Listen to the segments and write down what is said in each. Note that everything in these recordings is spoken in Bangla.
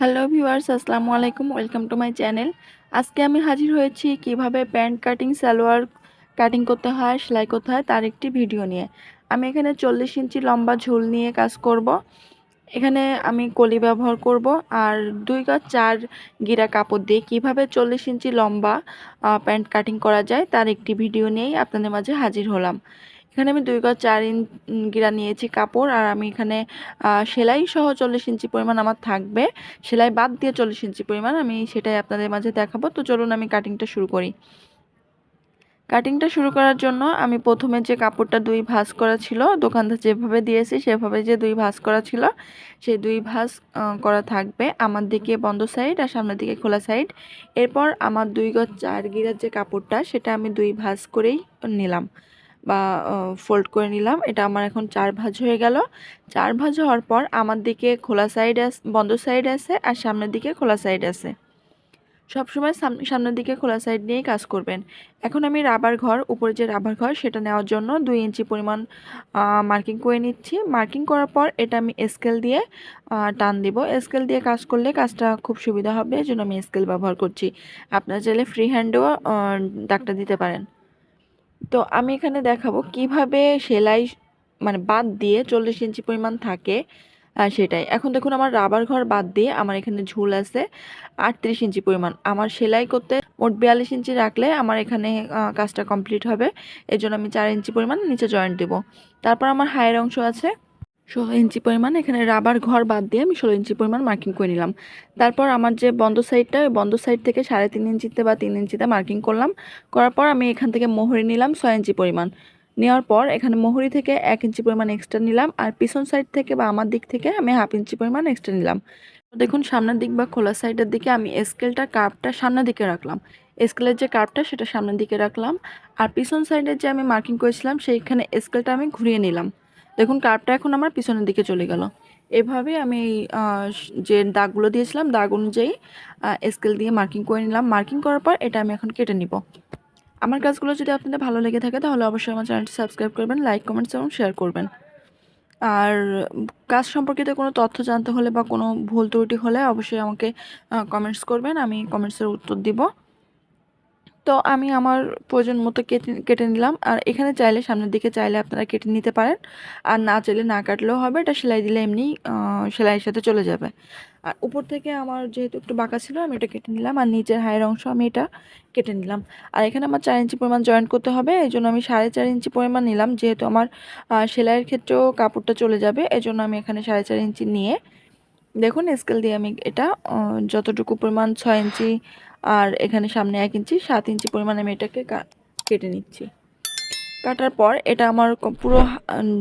হ্যালো ভিউয়ার্স, আসসালামু আলাইকুম, ওয়েলকাম টু মাই চ্যানেল। আজকে আমি হাজির হয়েছি কীভাবে প্যান্ট কাটিং, সালোয়ার কাটিং করতে হয়, সেলাই করতে হয়, তার একটি ভিডিও নিয়ে। আমি এখানে চল্লিশ ইঞ্চি লম্বা ঝোল নিয়ে কাজ করব। এখানে আমি কলি ব্যবহার করব আর দুই গজ চার গিরা কাপড় দিয়ে কীভাবে চল্লিশ ইঞ্চি লম্বা প্যান্ট কাটিং করা যায়, তার একটি ভিডিও নিয়েই আপনাদের মাঝে হাজির হলাম। এখানে আমি দুই গজ চার ইঞ্চ গিরা নিয়েছি কাপড়, আর আমি এখানে সেলাই সহ চল্লিশ ইঞ্চি পরিমাণ আমার থাকবে। সেলাই বাদ দিয়ে চল্লিশ ইঞ্চি পরিমাণ আমি সেটাই আপনাদের মাঝে দেখাবো। তো চলুন আমি কাটিংটা শুরু করি। কাটিংটা শুরু করার জন্য আমি প্রথমে যে কাপড়টা দুই ভাঁজ করা ছিল, দোকানদার যেভাবে দিয়েছি সেভাবে যে দুই ভাঁজ করা ছিল, সেই দুই ভাঁজ করা থাকবে আমার দিকে বন্ধ সাইড আর সামনের দিকে খোলা সাইড এরপর আমার দুই গজ চার গিরার যে কাপড়টা, সেটা আমি দুই ভাঁজ করেই নিলাম। বা ফোল্ড করে নিলাম। এটা আমার এখন চার ভাঁজ হয়ে গেল। চার ভাঁজ হওয়ার পর আমার দিকে খোলা সাইড আস, বন্ধ সাইড আছে আর সামনের দিকে খোলা সাইড আছে। সবসময় সাম- সামনের দিকে খোলা সাইড নিয়েই কাজ করবেন। এখন আমি রাবার ঘর, উপরে যে রাবার ঘর সেটা নেওয়ার জন্য দুই ইঞ্চি পরিমাণ মার্কিং করে নিচ্ছি। মার্কিং করার পর এটা আমি স্কেল দিয়ে টান দিব। স্কেল দিয়ে কাজ করলে কাজটা খুব সুবিধা হবে। এই জন্য আমি স্কেল ব্যবহার করছি। আপনার চাইলে ফ্রি হ্যান্ডেও দাগটা দিতে পারেন। তো আমি এখানে দেখাবো কীভাবে সেলাই মানে বাদ দিয়ে চল্লিশ ইঞ্চি পরিমাণ থাকে সেটাই। এখন দেখুন আমার রাবার ঘর বাদ দিয়ে আমার এখানে ঝুল আছে আটত্রিশ ইঞ্চি পরিমাণ। আমার সেলাই করতে মোট বিয়াল্লিশ ইঞ্চি রাখলে আমার এখানে কাজটা কমপ্লিট হবে। এই জন্য আমি চার ইঞ্চি পরিমাণ নিচে জয়েন্ট দেবো। তারপর আমার হায়ের অংশ আছে ষোলো ইঞ্চি পরিমাণ, এখানে রাবার ঘর বাদ দিয়ে আমি ষোলো ইঞ্চি পরিমাণ মার্কিং করে নিলাম। তারপর আমার যে বন্ধ সাইডটা ওই বন্ধ সাইড থেকে সাড়ে তিন ইঞ্চিতে বা তিন ইঞ্চিতে মার্কিং করলাম। করার পর আমি এখান থেকে মোহরি নিলাম ছয় ইঞ্চি পরিমাণ। নেওয়ার পর এখানে মোহরি থেকে এক ইঞ্চি পরিমাণ এক্সট্রা নিলাম আর পিছন সাইড থেকে বা আমার দিক থেকে আমি হাফ ইঞ্চি পরিমাণ এক্সট্রা নিলাম। দেখুন, সামনের দিক বা খোলা সাইডের দিকে আমি স্কেলটা কার্ভটা সামনের দিকে রাখলাম। স্কেলের যে কার্ভটা সেটা সামনের দিকে রাখলাম। আর পিছন সাইডে যে আমি মার্কিং করেছিলাম, সেইখানে স্কেলটা আমি ঘুরিয়ে নিলাম। দেখুন কার্ভটা এখন আমার পিছনের দিকে চলে গেল। এভাবে আমি যে দাগগুলো দিয়েছিলাম, দাগ অনুযায়ী স্কেল দিয়ে মার্কিং করে নিলাম। মার্কিং করার পর এটা আমি এখন কেটে নিব। আমার কাজগুলো যদি আপনাদের ভালো লেগে থাকে, তাহলে অবশ্যই আমার চ্যানেলটি সাবস্ক্রাইব করবেন লাইক কমেন্টস এবং শেয়ার করবেন। আর কাজ সম্পর্কিত কোনো তথ্য জানতে হলে বা কোনো ভুল ত্রুটি হলে অবশ্যই আমাকে কমেন্টস করবেন, আমি কমেন্টসের উত্তর দিব। তো আমি আমার প্রয়োজন মতো কেটে কেটে নিলাম। আর এখানে চাইলে সামনের দিকে চাইলে আপনারা কেটে নিতে পারেন। আর না চাইলে না কাটলেও হবে। এটা সেলাই দিলে এমনি সেলাইয়ের সাথে চলে যাবে। আর উপর থেকে আমার যেহেতু একটু বাঁকা ছিল, আমি এটা কেটে নিলাম। আর নিচের হায়ের অংশ আমি এটা কেটে নিলাম। আর এখানে আমার চার ইঞ্চি পরিমাণ জয়েন্ট করতে হবে। এই জন্য আমি সাড়ে চার ইঞ্চি পরিমাণ নিলাম। যেহেতু আমার সেলাইয়ের ক্ষেত্রেও কাপড়টা চলে যাবে। এই জন্য আমি এখানে সাড়ে চার ইঞ্চি নিয়ে, দেখুন স্কেল দিয়ে আমি এটা যতটুকু পরিমাণ ছয় ইঞ্চি আর এখানে সামনে এক ইঞ্চি সাত ইঞ্চি পরিমাণ আমি এটাকে কেটে নিচ্ছি। কাটার পর এটা আমার পুরো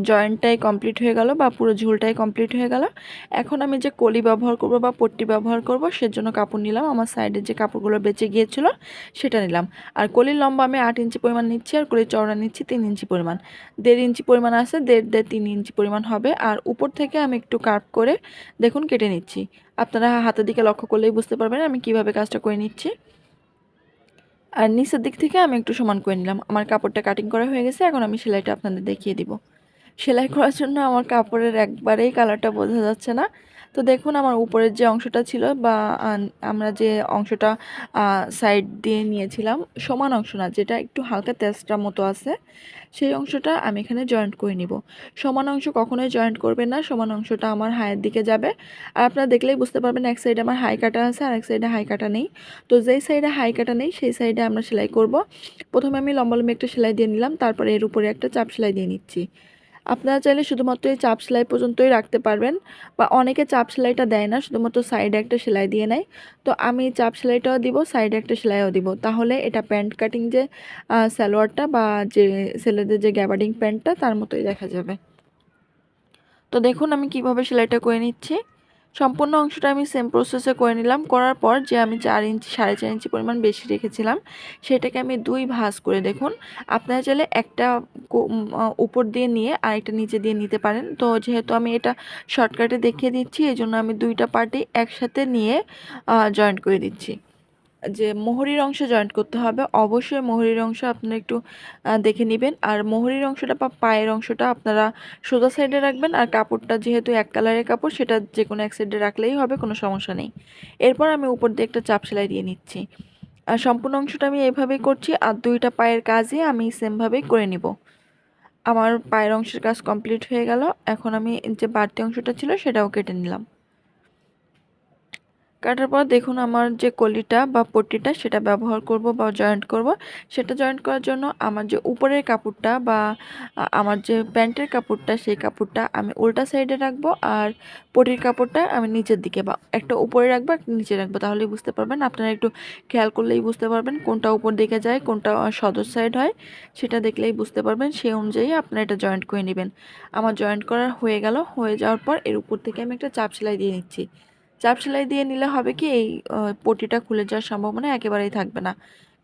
জয়েন্টটাই কমপ্লিট হয়ে গেল বা পুরো ঝুলটাই কমপ্লিট হয়ে গেল। এখন আমি যে কলি ব্যবহার করব বা পট্টি ব্যবহার করব সেজন্য কাপড় নিলাম। আমার সাইডে যে কাপড়গুলো বেঁচে গিয়েছিল সেটা নিলাম। আর কলির লম্বা আমি আট ইঞ্চি পরিমাণ নিচ্ছি আর কলির চওড়া নিচ্ছি তিন ইঞ্চি পরিমাণ। দেড় ইঞ্চি পরিমাণ আছে, দেড় দেড় তিন ইঞ্চি পরিমাণ হবে। আর উপর থেকে আমি একটু কার্ভ করে, দেখুন, কেটে নিচ্ছি। আপনারা হাতের দিকে লক্ষ্য করলেই বুঝতে পারবেন আমি কীভাবে কাজটা করে নিচ্ছি। আর নিচের দিক থেকে আমি একটু সমান করে নিলাম। আমার কাপড়টা কাটিং করা হয়ে গেছে, এখন আমি সেলাইটা আপনাদের দেখিয়ে দিব। সেলাই করার জন্য আমার কাপড়ের একবারেই কালারটা বোঝা যাচ্ছে না। তো দেখুন, আমার উপরের যে অংশটা ছিল বা আমরা যে অংশটা সাইড দিয়ে নিয়েছিলাম, সমান অংশ না, যেটা একটু হালকা তেজটা মতো আছে, সেই অংশটা আমি এখানে জয়েন্ট করে নিব। সমান অংশ কখনোই জয়েন্ট করবেন না, সমান অংশটা আমার হায়ের দিকে যাবে। আর আপনারা দেখলেই বুঝতে পারবেন, এক সাইডে আমার হাই কাটা আছে আর এক সাইডে হাই কাটা নেই। তো যেই সাইডে হাই কাটা নেই, সেই সাইডে আমরা সেলাই করব। প্রথমে আমি লম্বা লম্বি একটা সেলাই দিয়ে নিলাম, তারপরে এর উপরে একটা চাপ সেলাই দিয়ে নিচ্ছি। আপনারা চাইলে শুধুমাত্র এই চাপ সেলাই পর্যন্তই রাখতে পারবেন বা অনেকে চাপ সেলাইটা দেয় না, শুধুমাত্র সাইডে একটা সেলাই দিয়ে নেয়। তো আমি চাপ সেলাইটাও দিব, সাইডে একটা সেলাইও দিব। তাহলে এটা প্যান্ট কাটিং যে সালোয়ারটা বা যে, ছেলেদের যে গ্যাবার্ডিং প্যান্টটা, তার মতোই দেখা যাবে। তো দেখুন আমি কীভাবে সেলাইটা করে নিচ্ছি। সম্পূর্ণ অংশটা আমি সেম প্রসেসে করে নিলাম। করার পর যে আমি চার ইঞ্চি, সাড়ে চার ইঞ্চি পরিমাণ বেশি রেখেছিলাম, সেটাকে আমি দুই ভাঁজ করে দেখুন। আপনারা চাইলে একটা উপর দিয়ে নিয়ে আরেকটা নিচে দিয়ে নিতে পারেন। তো যেহেতু আমি এটা শর্টকাটে দেখিয়ে দিচ্ছি এই জন্য আমি দুইটা পার্টি একসাথে নিয়ে জয়েন্ট করে দিচ্ছি। যে মোহরির অংশ জয়েন্ট করতে হবে, অবশ্যই মোহরির অংশ আপনারা একটু দেখে নেবেন। আর মোহরির অংশটা বা পায়ের অংশটা আপনারা সোজা সাইডে রাখবেন, আর কাপড়টা যেহেতু এক কালারের কাপড়, সেটা যে কোনো এক সাইডে রাখলেই হবে, কোনো সমস্যা নেই। এরপর আমি উপর দিয়ে একটা চাপ সেলাই দিয়ে নিচ্ছি। আর সম্পূর্ণ অংশটা আমি এইভাবেই করছি, আর দুইটা পায়ের কাজই আমি সেমভাবেই করে নিব। আমার পায়ের অংশের কাজ কমপ্লিট হয়ে গেল, এখন আমি যে বাড়তি অংশটা ছিল, সেটাও কেটে নিলাম। কাটার পর দেখুন আমার যে কলিটা বা পট্টিটা সেটা ব্যবহার করব বা জয়েন্ট করব। সেটা জয়েন্ট করার জন্য আমার যে উপরের কাপড়টা বা আমার যে প্যান্টের কাপড়টা সেই কাপড়টা আমি উল্টা সাইডে রাখব আর পটির কাপড়টা আমি নিচের দিকে বা, একটা উপরে রাখব, একটা নিচে রাখব। তাহলেই বুঝতে পারবেন, আপনারা একটু খেয়াল করলেই বুঝতে পারবেন কোনটা উপর দিকে যায়, কোনটা সদর সাইড হয়, সেটা দেখলেই বুঝতে পারবেন। সেই অনুযায়ী আপনারা এটা জয়েন্ট করে নেবেন। আমার জয়েন্ট করা হয়ে গেল, হয়ে যাওয়ার পর এর উপর থেকে আমি একটা চাপ সেলাই দিয়ে নিচ্ছি। চাপ সেলাই দিয়ে নিলে হবে কি, এই পটিটা খুলে যাওয়ার সম্ভাবনা একেবারেই থাকবে না।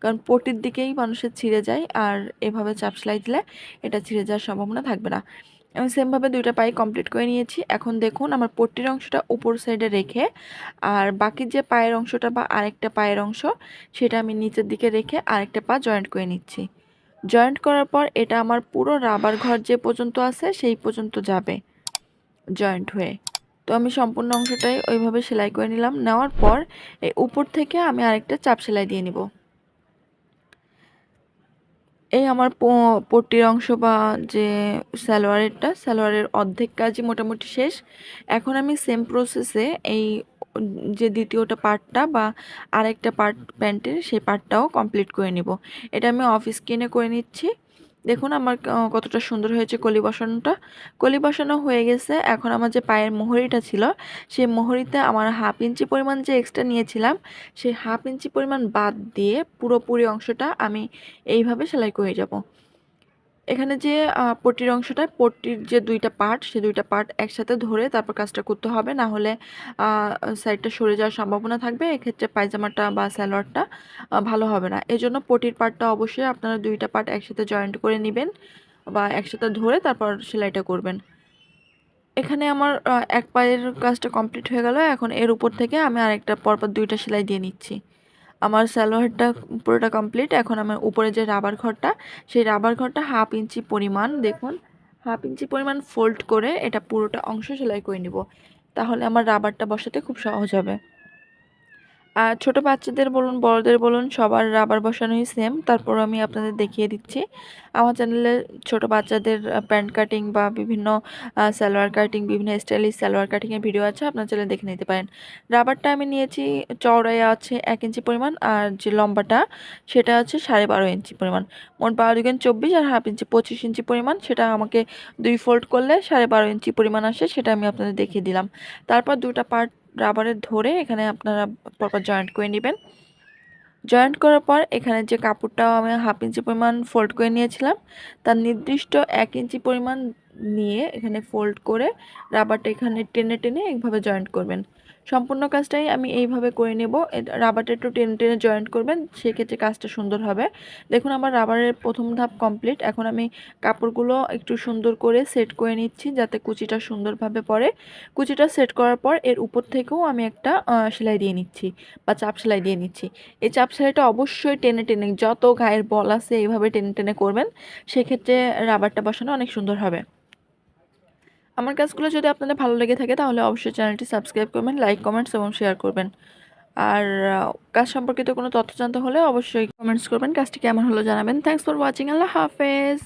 কারণ পটির দিকেই মানুষের ছিঁড়ে যায় আর এভাবে চাপ সেলাই দিলে এটা ছিঁড়ে যাওয়ার সম্ভাবনা থাকবে না। আমি সেমভাবে দুইটা পায়ে কমপ্লিট করে নিয়েছি। এখন দেখুন আমার পট্টির অংশটা উপর সাইডে রেখে আর বাকি যে পায়ের অংশটা বা আরেকটা পায়ের অংশ সেটা আমি নিচের দিকে রেখে আরেকটা পা জয়েন্ট করে নিচ্ছি। জয়েন্ট করার পর এটা আমার পুরো রাবার ঘর যে পর্যন্ত আছে সেই পর্যন্ত যাবে জয়েন্ট হয়ে। তো আমি সম্পূর্ণ অংশটাই ওইভাবে সেলাই করে নিলাম। নেওয়ার পর এই উপর থেকে আমি আরেকটা চাপ সেলাই দিয়ে নিব। এই আমার পট্টির অংশ বা যে সালোয়ারেরটা, সালোয়ারের অর্ধেক কাজই মোটামুটি শেষ। এখন আমি সেম প্রসেসে এই যে দ্বিতীয়টা পার্টটা বা আরেকটা পার্ট প্যান্টের সেই পার্টটাও কমপ্লিট করে নিব। এটা আমি অফিস কিনে করে নিচ্ছি। দেখুন আমার কতটা সুন্দর হয়েছে কলি বসানোটা। কলি বসানো হয়ে গেছে। এখন আমার যে পায়ের মোহরিটা ছিল, সেই মোহরিতে আমার হাফ ইঞ্চি পরিমাণ যে এক্সট্রা নিয়েছিলাম, সেই হাফ ইঞ্চি পরিমাণ বাদ দিয়ে পুরোপুরি অংশটা আমি এইভাবে সেলাই করে যাব। এখানে যে পট্টির অংশটা, পট্টির যে দুইটা পার্ট সে দুইটা পার্ট একসাথে ধরে তারপর কাজটা করতে হবে। না হলে সাইডটা সরে যাওয়ার সম্ভাবনা থাকবে। এক্ষেত্রে পায়জামাটা বা স্যালোয়ারটা ভালো হবে না। এজন্য পটির পার্টটা অবশ্যই আপনারা দুইটা পার্ট একসাথে জয়েন্ট করে নেবেন বা একসাথে ধরে তারপর সেলাইটা করবেন। এখানে আমার এক পায়ের কাজটা কমপ্লিট হয়ে গেল। এখন এর উপর থেকে আমি আরেকটা পরপর দুইটা সেলাই দিয়ে নিচ্ছি। আমার সালোয়ারটা পুরোটা কমপ্লিট এখন আমার উপরে যে রাবার ঘরটা, সেই রাবার ঘরটা হাফ ইঞ্চি পরিমাণ, দেখুন হাফ ইঞ্চি পরিমাণ ফোল্ড করে এটা পুরোটা অংশ সেলাই করে নিব। তাহলে আমার রাবারটা বসাতে খুব সহজ হবে। আর ছোট বাচ্চাদের বলুন, বড়দের বলুন, সবার রাবার বসানোই সেম তারপর আমি আপনাদের দেখিয়ে দিচ্ছি। আমার চ্যানেলে ছোট বাচ্চাদের প্যান্ট কাটিং বা বিভিন্ন সালোয়ার কাটিং বিভিন্ন স্টাইলিশ সালোয়ার কাটিংয়ের ভিডিও আছে, আপনার চ্যানেলে দেখে নিতে পারেন। রাবারটা আমি নিয়েছি চওড়াই আছে এক ইঞ্চি পরিমাণ আর যে লম্বাটা, সেটা আছে সাড়ে বারো ইঞ্চি পরিমাণ। মোট বারো দুগুণ চব্বিশ আর হাফ ইঞ্চি পঁচিশ ইঞ্চি পরিমাণ, সেটা আমাকে দুই ফোল্ড করলে সাড়ে বারো ইঞ্চি পরিমাণ আসে, সেটা আমি আপনাদের দেখিয়ে দিলাম। তারপর দুটা পার্ট রাবারের ধরে এখানে আপনারা পরপর জয়েন্ট করে নেবেন। জয়েন্ট করার পর এখানে যে কাপড়টাও আমি হাফ ইঞ্চি পরিমাণ ফোল্ড করে নিয়েছিলাম, তার নির্দিষ্ট এক ইঞ্চি পরিমাণ নিয়ে এখানে ফোল্ড করে রাবারটা এখানে টেনে টেনে এইভাবে জয়েন্ট করবেন। সম্পূর্ণ কাজটাই আমি এইভাবে করে নেব। রাবারটা একটু টেনে টেনে জয়েন্ট করবেন, সেক্ষেত্রে কাজটা সুন্দর হবে। দেখুন, আমার রাবারের প্রথম ধাপ কমপ্লিট এখন আমি কাপড়গুলো একটু সুন্দর করে সেট করে নিচ্ছি, যাতে কুচিটা সুন্দরভাবে পড়ে কুচিটা সেট করার পর এর উপর থেকেও আমি একটা সেলাই দিয়ে নিচ্ছি বা চাপ সেলাই দিয়ে নিচ্ছি। এই চাপ সেলাইটা অবশ্যই টেনে টেনে, যত গায়ের বল আছে এইভাবে টেনে টেনে করবেন, সেক্ষেত্রে রাবারটা বসানো অনেক সুন্দর হবে। আমার কাজগুলো যদি আপনাদের ভালো লেগে থাকে, তাহলে অবশ্যই চ্যানেলটি সাবস্ক্রাইব করবেন, লাইক, কমেন্টস এবং শেয়ার করবেন। আর কাজ সম্পর্কিত কোনো তথ্য জানতে হলে অবশ্যই কমেন্টস করবেন। কাজটি কেমন হলো জানাবেন। থ্যাংকস ফর ওয়াচিং আল্লাহ হাফেজ।